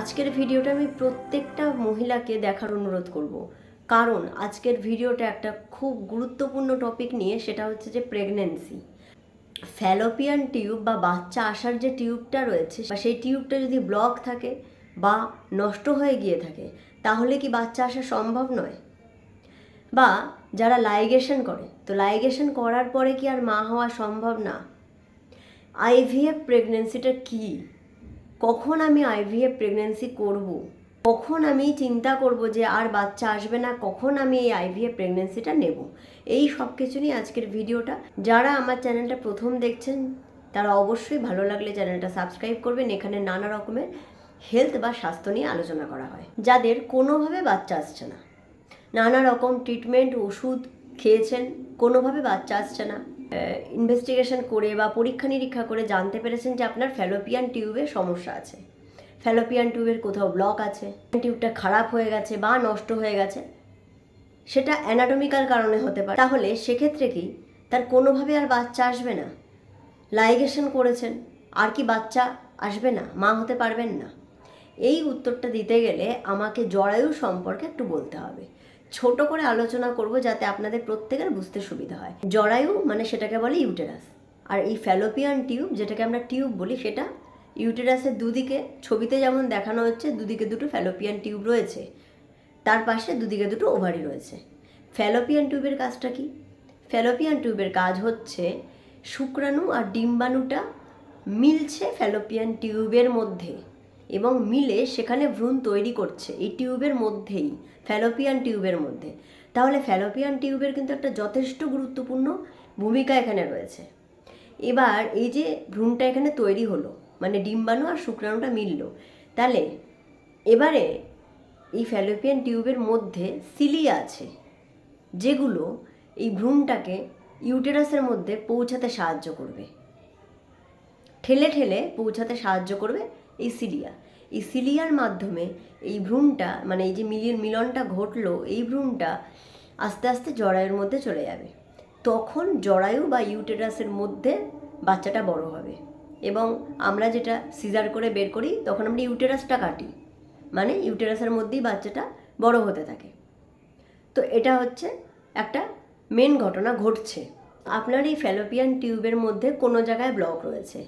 আজকের ভিডিওটা আমি প্রত্যেকটা মহিলাকে দেখার অনুরোধ করব। কারণ আজকের ভিডিওটা একটা খুব গুরুত্বপূর্ণ টপিক নিয়ে, সেটা হচ্ছে যে প্রেগনেন্সি ফ্যালোপিয়ান টিউব বা বাচ্চা আসার যে টিউবটা রয়েছে, বা সেই টিউবটা যদি ব্লক থাকে বা নষ্ট হয়ে গিয়ে থাকে, তাহলে কি বাচ্চা আসা সম্ভব নয়? বা যারা লাইগেশন করে, তো লাইগেশন করার পরে কি আর মা হওয়া সম্ভব না? আইভিএফ প্রেগনেন্সিটা কী? কখন আমি আইভিএফ প্রেগনেন্সি করব। কখন আমি চিন্তা করব যে আর বাচ্চা আসবে না? কখন আমি এই আইভিএফ প্রেগনেন্সিটা নেব? এই সব কিছু নিয়ে আজকের ভিডিওটা। যারা আমার চ্যানেলটা প্রথম দেখছেন, তারা অবশ্যই ভালো লাগলে চ্যানেলটা সাবস্ক্রাইব করবেন। এখানে নানা রকমের হেলথ বা স্বাস্থ্য নিয়ে আলোচনা করা হয়। যাদের কোনোভাবে বাচ্চা আসছে না। নানা রকম ট্রিটমেন্ট, ওষুধ খেয়েছেন, কোনোভাবে বাচ্চা আসছে না। ইনভেস্টিগেশন করে বা পরীক্ষা নিরীক্ষা করে জানতে পেরেছেন যে আপনার ফ্যালোপিয়ান টিউবে সমস্যা আছে। ফ্যালোপিয়ান টিউবের কোথাও ব্লক আছে টিউবটা খারাপ হয়ে গেছে বা নষ্ট হয়ে গেছে, সেটা অ্যানাটমিক্যাল কারণে হতে পারে। তাহলে সেক্ষেত্রে কি তার কোনোভাবে আর বাচ্চা আসবে না? লাইগেশন করেছেন, আর কি বাচ্চা আসবে না? মা হতে পারবেন না। এই উত্তরটা দিতে গেলে আমাকে জরায়ু সম্পর্কে একটু বলতে হবে। ছোট করে আলোচনা করব যাতে আপনাদের প্রত্যেকের বুঝতে সুবিধা হয়। জরায়ু মানে সেটাকে বলে ইউটেরাস। আর এই ফ্যালোপিয়ান টিউব, যেটাকে আমরা টিউব বলি, সেটা ইউটেরাসের দুদিকে, ছবিতে যেমন দেখানো হচ্ছে, দুদিকে দুটো ফ্যালোপিয়ান টিউব রয়েছে। তার পাশে দুদিকে দুটো ওভারি রয়েছে। ফ্যালোপিয়ান টিউবের কাজটা কি? ফ্যালোপিয়ান টিউবের কাজ হচ্ছে, শুক্রাণু আর ডিম্বাণুটা মিলছে ফ্যালোপিয়ান টিউবের মধ্যে। এবং মিলে সেখানে ভ্রূণ তৈরি করছে, এই টিউবের মধ্যেই, ফ্যালোপিয়ান টিউবের মধ্যে। তাহলে ফ্যালোপিয়ান টিউবের কিন্তু একটা যথেষ্ট গুরুত্বপূর্ণ ভূমিকা এখানে রয়েছে। এবার এই যে ভ্রূণটা এখানে তৈরি হলো মানে ডিম্বাণু আর শুক্রাণুটা মিলল, তাহলে এবারে এই ফ্যালোপিয়ান টিউবের মধ্যে সিলিয়া আছে, যেগুলো এই ভ্রূণটাকে ইউটেরাসের মধ্যে পৌঁছাতে সাহায্য করবে। ঠেলে ঠেলে পৌঁছাতে সাহায্য করবে এই সিলিয়া এই সিলিয়ার মাধ্যমে এই ভ্রূণটা মানে এই যে মিলির মিলনটা ঘটলো, এই ভ্রূণটা আস্তে আস্তে জরায়ুর মধ্যে চলে যাবে। তখন জরায়ু বা ইউটেরাসের মধ্যে বাচ্চাটা বড় হবে। এবং আমরা যেটা সিজার করে বের করি, তখন আমরা ইউটেরাসটা কাটি। মানে ইউটেরাসের মধ্যেই বাচ্চাটা বড় হতে থাকে। তো এটা হচ্ছে একটা মেন ঘটনা, ঘটছে। আপনার এই ফ্যালোপিয়ান টিউবের মধ্যে কোনো জায়গায় ব্লক রয়েছে।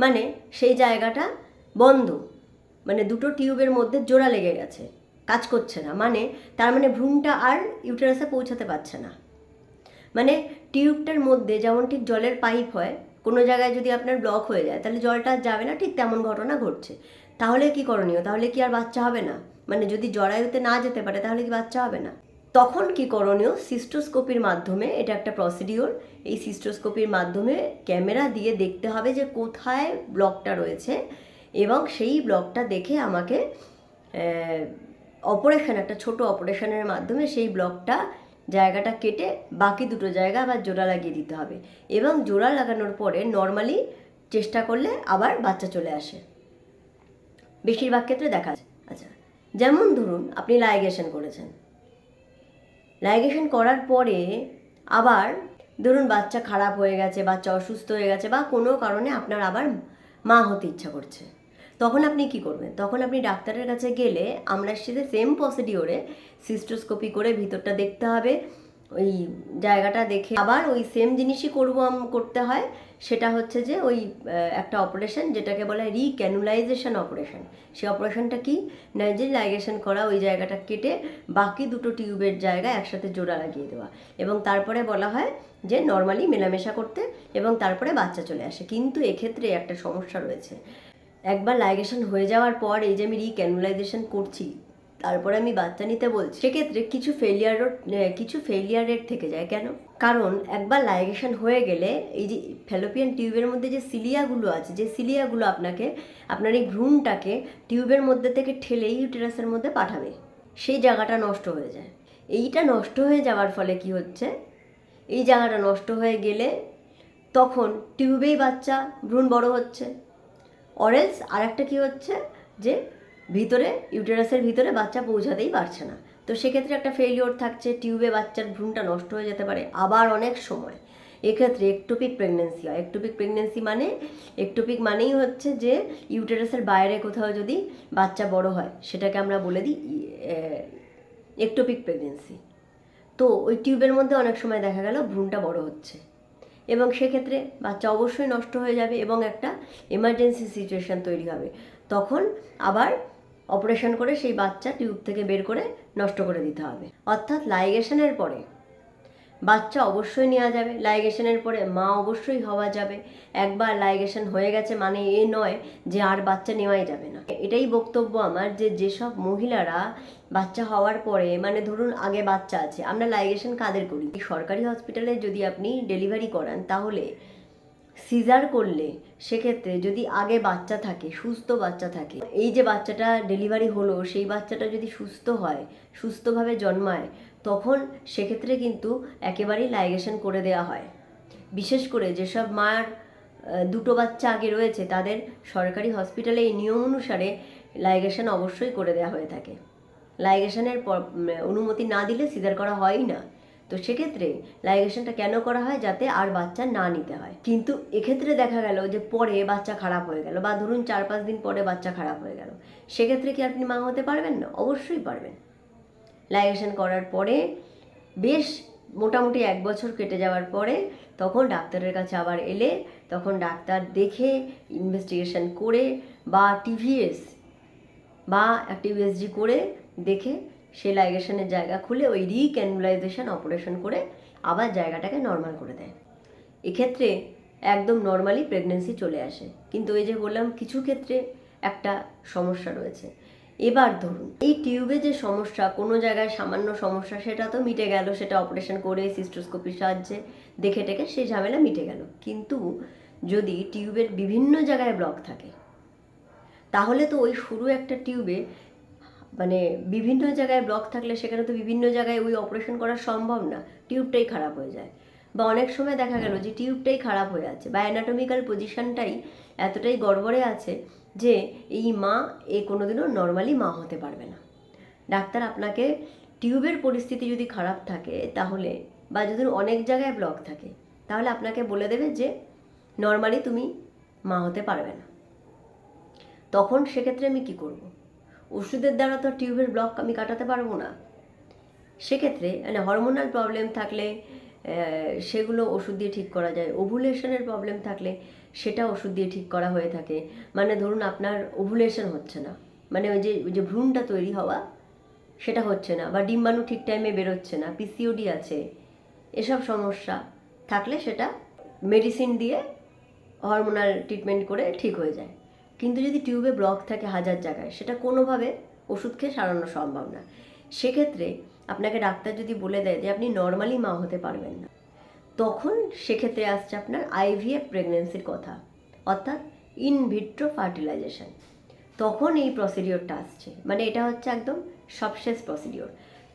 মানে সেই জায়গাটা বন্ধ। মানে দুটো টিউবের মধ্যে জোড়া লেগে গেছে। কাজ করছে না। মানে তার মানে ভ্রূণটা আর ইউটেরাসে পৌঁছাতে পারছে না। মানে টিউবটার মধ্যে যেমন ঠিক জলের পাইপ হয়, কোনো জায়গায় যদি আপনার ব্লক হয়ে যায়, তাহলে জলটা যাবে না, ঠিক তেমন ঘটনা ঘটছে। তাহলে কি করণীয়? তাহলে কি আর বাচ্চা হবে না? মানে যদি জরায়ুতে না যেতে পারে, তাহলে কি বাচ্চা হবে না? তখন কি করণীয়? সিস্টোস্কোপির মাধ্যমে এটা একটা প্রসিডিওর। এই সিস্টোস্কোপির মাধ্যমে ক্যামেরা দিয়ে দেখতে হবে যে কোথায় ব্লকটা রয়েছে এবং সেই ব্লকটা দেখে আমাকে অপারেশন, একটা ছোট অপারেশনের মাধ্যমে সেই ব্লকটা, জায়গাটা কেটে বাকি দুটো জায়গা আবার জোড়া লাগিয়ে দিতে হবে এবং জোড়া লাগানোর পরে নর্মালি চেষ্টা করলে আবার বাচ্চা চলে আসে। বেশিরভাগ ক্ষেত্রে দেখা যায়। আচ্ছা যেমন ধরুন আপনি লাইগেশন করেছেন। লাইগেশন করার পরে আবার ধরুন বাচ্চা খারাপ হয়ে গেছে, বাচ্চা অসুস্থ হয়ে গেছে বা কোনো কারণে আপনার আবার মা হতে ইচ্ছা করছে। তখন আপনি কি করবেন? তখন আপনি ডাক্তারের কাছে গেলে আমরা সেটা সেম প্রসিডিওরে সিস্টোস্কোপি করে ভিতরটা দেখতে হবে। ওই জায়গাটা দেখে আবার ওই সেম জিনিসই করব করতে হয়। সেটা হচ্ছে যে ওই একটা অপারেশন যেটাকে বলা হয় রিক্যানুলাইজেশন অপারেশন সেই অপারেশনটা কি? নাইজেল লাইগেশন করা ওই জায়গাটা কেটে বাকি দুটো টিউবের জায়গায় একসাথে জোড়া লাগিয়ে দেওয়া। এবং তারপরে বলা হয় যে নর্মালি মেলামেশা করতে এবং তারপরে বাচ্চা চলে আসে। কিন্তু এক্ষেত্রে একটা সমস্যা রয়েছে। একবার লাইগেশন হয়ে যাওয়ার পর এই যে আমি রিক্যানুলাইজেশন করছি তারপরে আমি বাচ্চা নিতে বলছি, সেক্ষেত্রে কিছু ফেলিয়ার কিছু ফেলিয়ার রেট থেকে যায় কেন? কারণ একবার লাইগেশন হয়ে গেলে এই যে ফ্যালোপিয়ান টিউবের মধ্যে যে সিলিয়াগুলো আছে, যে সিলিয়াগুলো আপনাকে, আপনার এই ভ্রূণটাকে টিউবের মধ্যে থেকে ঠেলে ইউটেরাসের মধ্যে পাঠাবে। সেই জায়গাটা নষ্ট হয়ে যায়। এইটা নষ্ট হয়ে যাওয়ার ফলে কি হচ্ছে? এই জায়গাটা নষ্ট হয়ে গেলে তখন টিউবেই বাচ্চা ভ্রূণ বড় হচ্ছে। অরেলস আর একটা কী হচ্ছে? যে ভিতরে, ইউটেরাসের ভিতরে বাচ্চা পৌঁছাতেই পারছে না। তো সেক্ষেত্রে একটা ফেলিওর থাকছে টিউবে বাচ্চার ভ্রূণটা নষ্ট হয়ে যেতে পারে, আবার অনেক সময়। এক্ষেত্রে একটোপিক প্রেগনেন্সি হয়। একটোপিক প্রেগনেন্সি মানে একটোপিক মানেই হচ্ছে যে, ইউটেরাসের বাইরে কোথাও যদি বাচ্চা বড় হয়, সেটাকে আমরা বলে দিই একটোপিক প্রেগনেন্সি তো ওই টিউবের মধ্যে অনেক সময় দেখা গেল ভ্রূণটা বড় হচ্ছে। এবং সেক্ষেত্রে বাচ্চা অবশ্যই নষ্ট হয়ে যাবে এবং একটা এমার্জেন্সি সিচুয়েশান তৈরি হবে। তখন আবার অপারেশন করে সেই বাচ্চা টিউব থেকে বের করে নষ্ট করে দিতে হবে। অর্থাৎ লাইগেশনের পরে বাচ্চা অবশ্যই নেওয়া যাবে। লাইগেশনের পরে মা অবশ্যই হওয়া যাবে। একবার লাইগেশন হয়ে গেছে মানে এ নয় যে আর বাচ্চা নেওয়াই যাবে না। এটাই বক্তব্য আমার যে যেসব মহিলারা বাচ্চা হওয়ার পরে মানে ধরুন আগে বাচ্চা আছে, আমরা লাইগেশন কাদের করি? সরকারি হসপিটালে যদি আপনি ডেলিভারি করান, তাহলে সিজার করলে সেক্ষেত্রে যদি আগে বাচ্চা থাকে, সুস্থ বাচ্চা থাকে, এই যে বাচ্চাটা ডেলিভারি হলো, সেই বাচ্চাটা যদি সুস্থ হয়, সুস্থভাবে জন্মায়, তখন সেক্ষেত্রে কিন্তু একেবারেই লাইগেশন করে দেওয়া হয়। বিশেষ করে যেসব মার দুটো বাচ্চা আগে রয়েছে, তাদের সরকারি হসপিটালে এই নিয়ম অনুসারে লাইগেশন অবশ্যই করে দেওয়া হয়ে থাকে। লাইগেশনের অনুমতি না দিলে সিজার করা হয়ই না। তো সেক্ষেত্রে লাইগেশনটা কেন করা হয়? যাতে আর বাচ্চা না নিতে হয়। কিন্তু এক্ষেত্রে দেখা গেল যে পরে বাচ্চা খারাপ হয়ে গেল বা ধরুন চার পাঁচ দিন পরে বাচ্চা খারাপ হয়ে গেল। সেক্ষেত্রে কি আপনি মা হতে পারবেন না? অবশ্যই পারবেন। লাইগেশন করার পরে বেশ মোটামুটি এক বছর কেটে যাওয়ার পরে তখন ডাক্তারের কাছে আবার এলে, তখন ডাক্তার দেখে ইনভেস্টিগেশন করে বা টিভিএস বা একটা ইউএসজি করে দেখে সেই লাইগেশনের জায়গা খুলে ওই রিক্যানুলাইজেশন অপারেশন করে আবার জায়গাটাকে নর্মাল করে দেয়। এক্ষেত্রে একদম নর্মালি প্রেগনেন্সি চলে আসে। কিন্তু ওই যে বললাম, কিছু ক্ষেত্রে একটা সমস্যা রয়েছে। এবার ধরুন, এই টিউবে যে সমস্যা, কোনো জায়গায় সামান্য সমস্যা, সেটা তো মিটে গেল, সেটা অপারেশন করে সিস্টোস্কোপির সাহায্যে দেখে টেকে সেই ঝামেলা মিটে গেল। কিন্তু যদি টিউবের বিভিন্ন জায়গায় ব্লক থাকে, তাহলে তো ওই শুরু একটা টিউবে মানে বিভিন্ন জায়গায় ব্লক থাকলে সেখানে তো বিভিন্ন জায়গায় ওই অপারেশন করা সম্ভব না টিউবটাই খারাপ হয়ে যায়। বা অনেক সময় দেখা গেল যে টিউবটাই খারাপ হয়ে আছে বা অ্যানাটমিক্যাল পজিশনটাই এতটাই গড়বড়ে আছে যে এই মা এ কোনোদিনও নর্মালি মা হতে পারবে না। ডাক্তার আপনাকে টিউবের পরিস্থিতি যদি খারাপ থাকে তাহলে বা যদি অনেক জায়গায় ব্লক থাকে তাহলে আপনাকে বলে দেবে যে নর্মালি তুমি মা হতে পারবে না। তখন সেক্ষেত্রে আমি কি করব? ওষুধের দ্বারা তো টিউবের ব্লক আমি কাটাতে পারব না। সেক্ষেত্রে মানে হরমোনাল প্রবলেম থাকলে সেগুলো ওষুধ দিয়ে ঠিক করা যায়। ওভুলেশনের প্রবলেম থাকলে, সেটা ওষুধ দিয়ে ঠিক করা হয়ে থাকে। মানে ধরুন আপনার ওভুলেশন হচ্ছে না। মানে ওই যে ওই যে ভ্রূণটা তৈরি হওয়া, সেটা হচ্ছে না। বা ডিম্বাণু ঠিক টাইমে বেরোচ্ছে না। পিসিওডি আছে। এসব সমস্যা থাকলে সেটা মেডিসিন দিয়ে হরমোনাল ট্রিটমেন্ট করে ঠিক হয়ে যায়। কিন্তু যদি টিউবে ব্লক থাকে হাজার জায়গায়, সেটা কোনোভাবে ওষুধ খেয়ে সারানো সম্ভব না। সেক্ষেত্রে আপনাকে ডাক্তার যদি বলে দেয় যে, আপনি নর্মালি মা হতে পারবেন না, তখন সেক্ষেত্রে আসছে আপনার আইভিএফ প্রেগনেন্সির কথা, অর্থাৎ ইন ভিট্রো ফার্টিলাইজেশন তখন এই প্রসিডিওরটা আসছে। মানে এটা হচ্ছে একদম সবশেষ প্রসিডিওর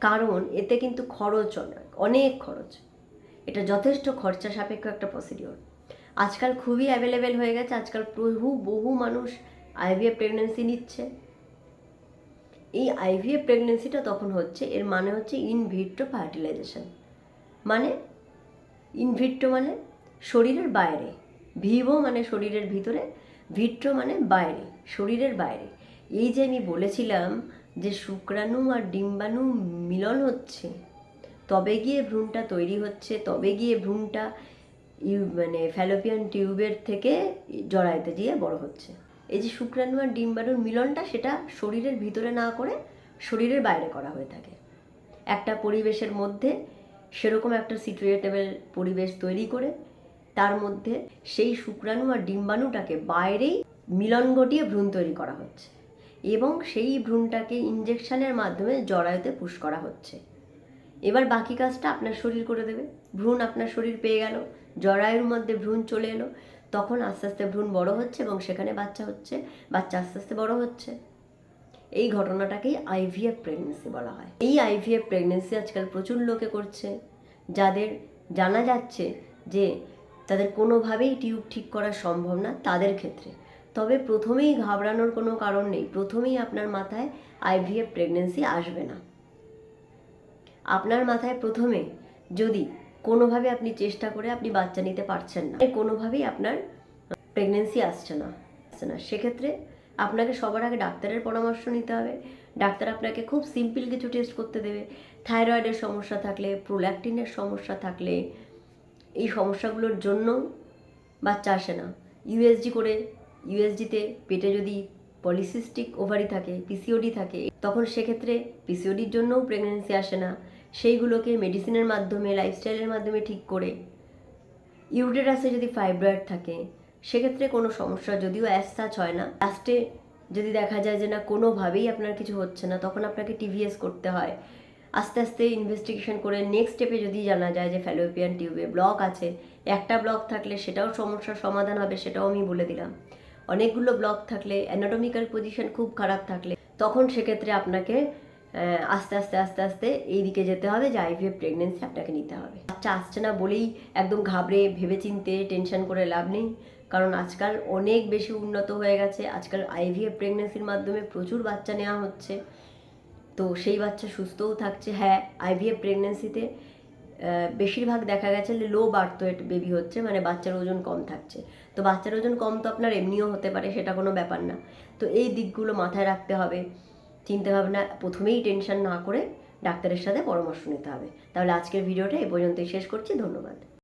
কারণ এতে কিন্তু খরচ অনেক অনেক খরচ। এটা যথেষ্ট খরচা সাপেক্ষ একটা প্রসিডিওর আজকাল খুবই অ্যাভেলেবেল হয়ে গেছে, আজকাল বহু বহু মানুষ আইভিএফ প্রেগনেন্সি নিচ্ছে। এই আইভিএফ প্রেগনেন্সিটা তখন হচ্ছে, এর মানে হচ্ছে ইনভিট্রো ফার্টিলাইজেশন মানে ইনভিট্রো মানে শরীরের বাইরে ভিভো মানে শরীরের ভিতরে ভিট্রো মানে বাইরে, শরীরের বাইরে। এই যে আমি বলেছিলাম যে শুক্রাণু আর ডিম্বাণু মিলন হচ্ছে, তবে গিয়ে ভ্রূণটা তৈরি হচ্ছে, তবে গিয়ে ভ্রূণটা ইউ মানে ফ্যালোপিয়ান টিউবের থেকে জরায়ুতে গিয়ে বড় হচ্ছে। এই যে শুক্রাণু আর ডিম্বাণুর মিলনটা সেটা শরীরের ভিতরে না করে শরীরের বাইরে করা হয়ে থাকে। একটা পরিবেশের মধ্যে সেরকম একটা সিচুয়েটেবল পরিবেশ তৈরি করে তার মধ্যে সেই শুক্রাণু আর ডিম্বাণুটাকে বাইরেই মিলন ঘটিয়ে ভ্রূণ তৈরি করা হচ্ছে এবং সেই ভ্রূণটাকে ইঞ্জেকশনের মাধ্যমে জরায়ুতে পুশ করা হচ্ছে। এবার বাকি কাজটা আপনার শরীর করে দেবে। ভ্রূণ আপনার শরীর পেয়ে গেল। জরায়ুর মধ্যে ভ্রূণ চলে এলো। তখন আস্তে আস্তে ভ্রূণ বড় হচ্ছে এবং সেখানে বাচ্চা হচ্ছে। বাচ্চা আস্তে আস্তে বড় হচ্ছে। এই ঘটনাটাকেই আইভিএফ প্রেগনেন্সি বলা হয়। এই আইভিএফ প্রেগনেন্সি আজকাল প্রচুর লোকে করছে। যাদের জানা যাচ্ছে যে তাদের কোনোভাবেই টিউব ঠিক করা সম্ভব না তাদের ক্ষেত্রে। তবে প্রথমেই ঘাবড়ানোর কোনো কারণ নেই। প্রথমেই আপনার মাথায় আইভিএফ প্রেগনেন্সি আসবে না। আপনার মাথায় প্রথমে যদি কোনোভাবে আপনি চেষ্টা করে আপনি বাচ্চা নিতে পারছেন না। কোনোভাবেই আপনার প্রেগনেন্সি আসছে না। আসছে না। সেক্ষেত্রে আপনাকে সবার আগে ডাক্তারের পরামর্শ নিতে হবে। ডাক্তার আপনাকে খুব সিম্পল কিছু টেস্ট করতে দেবে। থাইরয়েডের সমস্যা থাকলে প্রোল্যাক্টিনের সমস্যা থাকলে, এই সমস্যাগুলোর জন্য বাচ্চা আসে না। ইউএসজি করে ইউএসজিতে পেটে যদি পলিসিস্টিক ওভারি থাকে পিসিওডি থাকে, তখন সেক্ষেত্রে পিসিওডির জন্যও প্রেগনেন্সি আসে না। সেইগুলোকে মেডিসিনের মাধ্যমে লাইফস্টাইলের মাধ্যমে ঠিক করে। ইউটেরাসে যদি ফাইব্রয়েড থাকে, সেক্ষেত্রে কোনো সমস্যা, যদিও অ্যাজ সাচ হয় না। লাস্টে যদি দেখা যায় যে না, কোনোভাবেই আপনার কিছু হচ্ছে না, তখন আপনাকে টিভিএস করতে হয়। আস্তে আস্তে ইনভেস্টিগেশন করে নেক্সট স্টেপে যদি জানা যায় যে ফ্যালোপিয়ান টিউবে ব্লক আছে, একটা ব্লক থাকলে সেটাও সমস্যার সমাধান হবে, সেটাও আমি বলে দিলাম। অনেকগুলো ব্লক থাকলে অ্যানাটমিক্যাল পজিশন খুব খারাপ থাকলে, তখন সেক্ষেত্রে আপনাকে আস্তে আস্তে আস্তে আস্তে এই দিকে যেতে হবে, যে আইভিএফ প্রেগনেন্সি আপনাকে নিতে হবে। বাচ্চা আসছে না বলেই একদম ঘাবড়ে, ভেবেচিন্তে টেনশন করে লাভ নেই। কারণ আজকাল অনেক বেশি উন্নত হয়ে গেছে। আজকাল আইভিএফ প্রেগনেন্সির মাধ্যমে প্রচুর বাচ্চা নেওয়া হচ্ছে। তো সেই বাচ্চা সুস্থও থাকছে। হ্যাঁ আইভিএফ প্রেগনেন্সিতে বেশিরভাগ দেখা গেছে লো বার্থ ওয়েট বেবি হচ্ছে মানে বাচ্চার ওজন কম থাকছে। তো বাচ্চার ওজন কম তো আপনার এমনিও হতে পারে, সেটা কোনো ব্যাপার না। তো এই দিকগুলো মাথায় রাখতে হবে। চিন্তা ভাবনা প্রথমেই টেনশন না করে ডাক্তারের সাথে পরামর্শ নিতে হবে। তাহলে আজকের ভিডিওটা এ পর্যন্তই শেষ করছি, ধন্যবাদ।